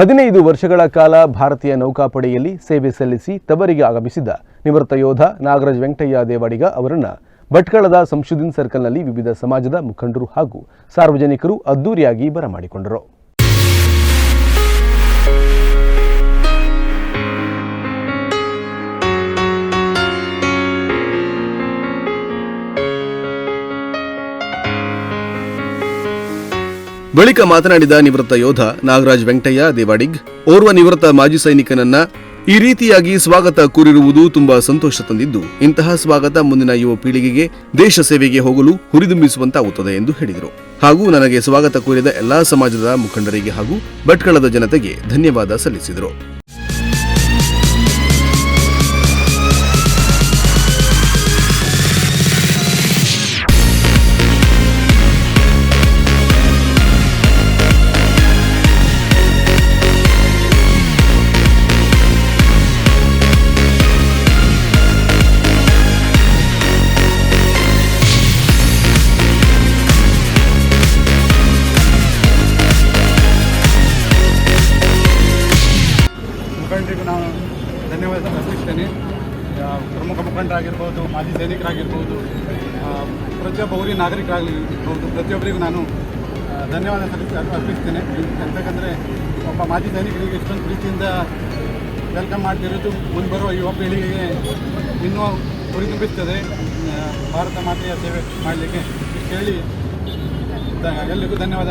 ಹದಿನೈದು ವರ್ಷಗಳ ಕಾಲ ಭಾರತೀಯ ನೌಕಾಪಡೆಯಲ್ಲಿ ಸೇವೆ ಸಲ್ಲಿಸಿ ತವರಿಗೆ ಆಗಮಿಸಿದ ನಿವೃತ್ತ ಯೋಧ ನಾಗರಾಜ್ ವೆಂಕಟಯ್ಯ ದೇವಾಡಿಗ ಅವರನ್ನು ಭಟ್ಕಳದ ಸಂಶುದ್ದೀನ್ ಸರ್ಕಲ್ನಲ್ಲಿ ವಿವಿಧ ಸಮಾಜದ ಮುಖಂಡರು ಹಾಗೂ ಸಾರ್ವಜನಿಕರು ಅದ್ದೂರಿಯಾಗಿ ಬರಮಾಡಿಕೊಂಡರು. ಬಳಿಕ ಮಾತನಾಡಿದ ನಿವೃತ್ತ ಯೋಧ ನಾಗರಾಜ್ ವೆಂಕಟಯ್ಯ ದೇವಾಡಿಗ್, ಓರ್ವ ನಿವೃತ್ತ ಮಾಜಿ ಸೈನಿಕನನ್ನ ಈ ರೀತಿಯಾಗಿ ಸ್ವಾಗತ ಕೋರಿರುವುದು ತುಂಬಾ ಸಂತೋಷ ತಂದಿದ್ದು, ಇಂತಹ ಸ್ವಾಗತ ಮುಂದಿನ ಯುವ ಪೀಳಿಗೆಗೆ ದೇಶ ಸೇವೆಗೆ ಹೋಗಲು ಹುರಿದುಂಬಿಸುವಂತಾಗುತ್ತದೆ ಎಂದು ಹೇಳಿದರು. ಹಾಗೂ ನನಗೆ ಸ್ವಾಗತ ಕೋರಿದ ಎಲ್ಲಾ ಸಮಾಜದ ಮುಖಂಡರಿಗೆ ಹಾಗೂ ಭಟ್ಕಳದ ಜನತೆಗೆ ಧನ್ಯವಾದ ಸಲ್ಲಿಸಿದರು. ಆ, ಪ್ರಮುಖ ಮುಖಂಡರಾಗಿರ್ಬೋದು ಮಾಜಿ ಸೈನಿಕರಾಗಿರ್ಬೋದು ಪ್ರತಿಯೊಬ್ಬ ಊರಿನ ನಾಗರಿಕರಾಗಿರ್ಬೋದು ಪ್ರತಿಯೊಬ್ಬರಿಗೂ ನಾನು ಧನ್ಯವಾದ ಅರ್ಪಿಸ್ತೇನೆ. ಯಾಕಂದರೆ ಒಬ್ಬ ಮಾಜಿ ಸೈನಿಕರಿಗೆ ಇಷ್ಟೊಂದು ಪ್ರೀತಿಯಿಂದ ವೆಲ್ಕಮ್ ಮಾಡ್ತಿರೋದು ಮುಂದೆ ಬರುವ ಯುವ ಪೀಳಿಗೆಗೆ ಇನ್ನೂ ಹುರಿದುಂಬಿಸ್ತದೆ. ಭಾರತ ಮಾತೆಯ ಸೇವೆ ಮಾಡಲಿಕ್ಕೆ ಹೇಳಿ ಎಲ್ಲರಿಗೂ ಧನ್ಯವಾದ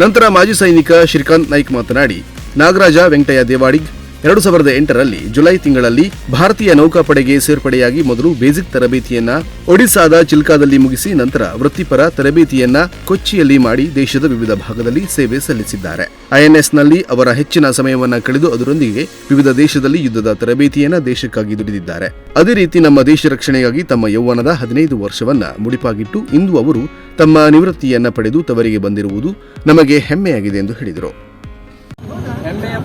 ನಂತರ ಮಾಜಿ ಸೈನಿಕ ಶ್ರೀಕಾಂತ್ ನಾಯ್ಕ್ ಮಾತನಾಡಿ ನಾಗರಾಜ ವೆಂಕಟಯ್ಯ ದೇವಾಡಿಗ್ ಎರಡು ಸಾವಿರದ ಎಂಟರಲ್ಲಿ ಜುಲೈ ತಿಂಗಳಲ್ಲಿ ಭಾರತೀಯ ನೌಕಾಪಡೆಗೆ ಸೇರ್ಪಡೆಯಾಗಿ ಮೊದಲು ಬೇಸಿಕ್ ತರಬೇತಿಯನ್ನ ಒಡಿಸಾದ ಚಿಲ್ಕಾದಲ್ಲಿ ಮುಗಿಸಿ ನಂತರ ವೃತ್ತಿಪರ ತರಬೇತಿಯನ್ನ ಕೊಚ್ಚಿಯಲ್ಲಿ ಮಾಡಿ ದೇಶದ ವಿವಿಧ ಭಾಗದಲ್ಲಿ ಸೇವೆ ಸಲ್ಲಿಸಿದ್ದಾರೆ. ಐಎನ್ಎಸ್ನಲ್ಲಿ ಅವರ ಹೆಚ್ಚಿನ ಸಮಯವನ್ನ ಕಳೆದು ಅದರೊಂದಿಗೆ ವಿವಿಧ ದೇಶದಲ್ಲಿ ಯುದ್ಧದ ತರಬೇತಿಯನ್ನ ದೇಶಕ್ಕಾಗಿ ದುಡಿದಿದ್ದಾರೆ. ಅದೇ ರೀತಿ ನಮ್ಮ ದೇಶ ರಕ್ಷಣೆಗಾಗಿ ತಮ್ಮ ಯೌವನದ ಹದಿನೈದು ವರ್ಷವನ್ನ ಮುಡಿಪಾಗಿಟ್ಟು ಇಂದು ಅವರು ತಮ್ಮ ನಿವೃತ್ತಿಯನ್ನ ಪಡೆದು ತವರಿಗೆ ಬಂದಿರುವುದು ನಮಗೆ ಹೆಮ್ಮೆಯಾಗಿದೆ ಎಂದು ಹೇಳಿದರು.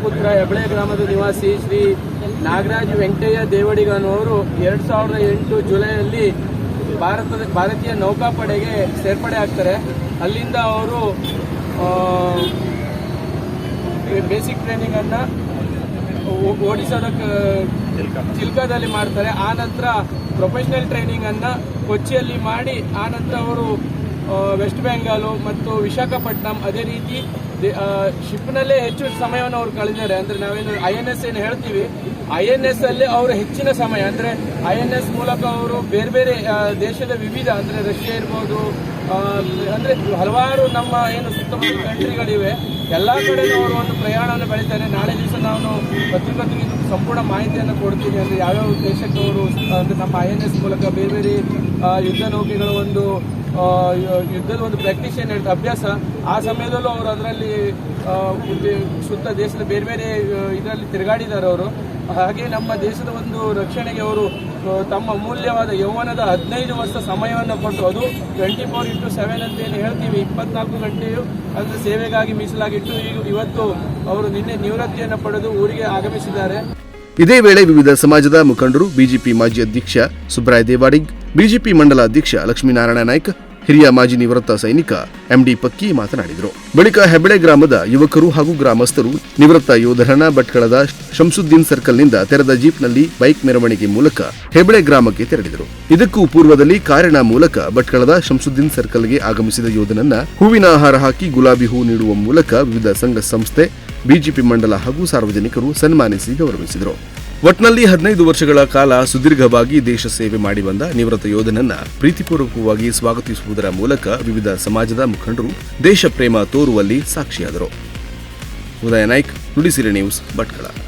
ಪುತ್ರ ಹೆಬಳೆ ಗ್ರಾಮದ ನಿವಾಸಿ ಶ್ರೀ ನಾಗರಾಜ್ ವೆಂಕಟಯ್ಯ ದೇವಡಿಗನವರು ಎರಡು ಸಾವಿರದ ಎಂಟು ಜುಲೈಯಲ್ಲಿ ಭಾರತದ ಭಾರತೀಯ ನೌಕಾಪಡೆಗೆ ಸೇರ್ಪಡೆ ಆಗ್ತಾರೆ. ಅಲ್ಲಿಂದ ಅವರು ಬೇಸಿಕ್ ಟ್ರೈನಿಂಗನ್ನು ಓಡಿಸೋದಕ್ಕೆ ಚಿಲ್ಕಾದಲ್ಲಿ ಮಾಡ್ತಾರೆ. ಆ ನಂತರ ಪ್ರೊಫೆಷನಲ್ ಟ್ರೈನಿಂಗನ್ನು ಕೊಚ್ಚಿಯಲ್ಲಿ ಮಾಡಿ, ಆ ನಂತರ ಅವರು ವೆಸ್ಟ್ ಬೆಂಗಾಲು ಮತ್ತು ವಿಶಾಖಪಟ್ಟಣಂ ಅದೇ ರೀತಿ ಶಿಪ್ನಲ್ಲೇ ಹೆಚ್ಚು ಸಮಯವನ್ನು ಅವರು ಕಳೆದಿದ್ದಾರೆ. ಅಂದರೆ ನಾವೇನು ಐ ಎನ್ ಎಸ್ ಏನು ಹೇಳ್ತೀವಿ? ಐ ಎನ್ ಎಸ್ ಅಲ್ಲಿ ಅವರು ಹೆಚ್ಚಿನ ಸಮಯ. ಅಂದರೆ ಐ ಎನ್ ಎಸ್ ಮೂಲಕ ಅವರು ಬೇರೆ ಬೇರೆ ದೇಶದ ವಿವಿಧ, ಅಂದರೆ ರಷ್ಯಾ ಇರ್ಬೋದು ಅಂದರೆ ಹಲವಾರು ನಮ್ಮ ಏನು ಸುತ್ತಮುತ್ತ ಕಂಟ್ರಿಗಳಿವೆ, ಎಲ್ಲ ಕಡೆ ಅವರು ಒಂದು ಪ್ರಯಾಣವನ್ನು ಬೆಳಿತಾರೆ. ನಾಳೆ ದಿವಸ ನಾನು ಪತ್ರಿಕೋದ್ರಿಗೆ ಇದು ಸಂಪೂರ್ಣ ಮಾಹಿತಿಯನ್ನು ಕೊಡ್ತೀನಿ. ಅಂದರೆ ಯಾವ್ಯಾವ ದೇಶಕ್ಕೆ ಅವರು ಅಂದರೆ ನಮ್ಮ ಐ ಎನ್ ಎಸ್ ಮೂಲಕ ಬೇರೆ ಬೇರೆ ಯುದ್ಧ ನೌಕೆಗಳ ಒಂದು ಯುದ್ಧದ ಒಂದು ಪ್ರಾಕ್ಟೀಸ್ ಏನು ಹೇಳ್ತಾರೆ ಅಭ್ಯಾಸ, ಆ ಸಮಯದಲ್ಲೂ ಅವರು ಅದರಲ್ಲಿ ಸುತ್ತ ದೇಶದ ಬೇರೆ ಬೇರೆ ಇದರಲ್ಲಿ ತಿರುಗಾಡಿದ್ದಾರೆ ಅವರು. ಹಾಗೆ ನಮ್ಮ ದೇಶದ ಒಂದು ರಕ್ಷಣೆಗೆ ಅವರು ತಮ್ಮ ಅಮೂಲ್ಯವಾದ ಯೌವನದ ಹದಿನೈದು ವರ್ಷ ಸಮಯವನ್ನು ಕೊಟ್ಟು ಅದು ಟ್ವೆಂಟಿ ಫೋರ್ ಇಂಟು ಸೆವೆನ್ ಅಂತ ಏನು ಹೇಳ್ತೀವಿ. ಇಪ್ಪತ್ನಾಲ್ಕು ಗಂಟೆಯು ಅಂದರೆ ಸೇವೆಗಾಗಿ ಮೀಸಲಾಗಿಟ್ಟು ಈಗ ಇವತ್ತು ಅವರು ನಿನ್ನೆ ನಿವೃತ್ತಿಯನ್ನು ಪಡೆದು ಊರಿಗೆ ಆಗಮಿಸಿದ್ದಾರೆ. ಇದೇ ವೇಳೆ ವಿವಿಧ ಸಮಾಜದ ಮುಖಂಡರು, ಬಿಜೆಪಿ ಮಾಜಿ ಅಧ್ಯಕ್ಷ ಸುಬ್ರಾಯ್ ದೇವಾಡಿಗ್, ಬಿಜೆಪಿ ಮಂಡಲ ಅಧ್ಯಕ್ಷ ಲಕ್ಷ್ಮೀನಾರಾಯಣ ನಾಯ್ಕ್ ಹಿರಿಯ ಮಾಜಿ ನಿವೃತ್ತ ಸೈನಿಕ ಎಂಡಿ ಪಕ್ಕಿ ಮಾತನಾಡಿದರು. ಬಳಿಕ ಹೆಬಳೆ ಗ್ರಾಮದ ಯುವಕರು ಹಾಗೂ ಗ್ರಾಮಸ್ಥರು ನಿವೃತ್ತ ಯೋಧರಣ ಭಟ್ಕಳದ ಶಂಸುದ್ದೀನ್ ಸರ್ಕಲ್ನಿಂದ ತೆರೆದ ಜೀಪ್ನಲ್ಲಿ ಬೈಕ್ ಮೆರವಣಿಗೆ ಮೂಲಕ ಹೆಬಳೆ ಗ್ರಾಮಕ್ಕೆ ತೆರಳಿದರು. ಇದಕ್ಕೂ ಪೂರ್ವದಲ್ಲಿ ಕಾರಿನ ಮೂಲಕ ಭಟ್ಕಳದ ಶಂಸುದ್ದೀನ್ ಸರ್ಕಲ್ಗೆ ಆಗಮಿಸಿದ ಯೋಧನನ್ನ ಹೂವಿನ ಆಹಾರ ಹಾಕಿ ಗುಲಾಬಿ ಹೂ ನೀಡುವ ಮೂಲಕ ವಿವಿಧ ಸಂಘ ಸಂಸ್ಥೆ ಬಿಜೆಪಿ ಮಂಡಲ ಹಾಗೂ ಸಾರ್ವಜನಿಕರು ಸನ್ಮಾನಿಸಿ ಗೌರವಿಸಿದರು. ಒಟ್ನಲ್ಲಿ ಹದಿನೈದು ವರ್ಷಗಳ ಕಾಲ ಸುದೀರ್ಘವಾಗಿ ದೇಶ ಸೇವೆ ಮಾಡಿ ಬಂದ ನಿವೃತ್ತ ಯೋಧನನ್ನ ಪ್ರೀತಿಪೂರ್ವಕವಾಗಿ ಸ್ವಾಗತಿಸುವುದರ ಮೂಲಕ ವಿವಿಧ ಸಮಾಜದ ಮುಖಂಡರು ದೇಶ ಪ್ರೇಮ ತೋರುವಲ್ಲಿ ಸಾಕ್ಷಿಯಾದರು. ಉದಯ ನಾಯ್ಕ್, ನುಡಿಸಿರಿ ನ್ಯೂಸ್, ಭಟ್ಕಳ.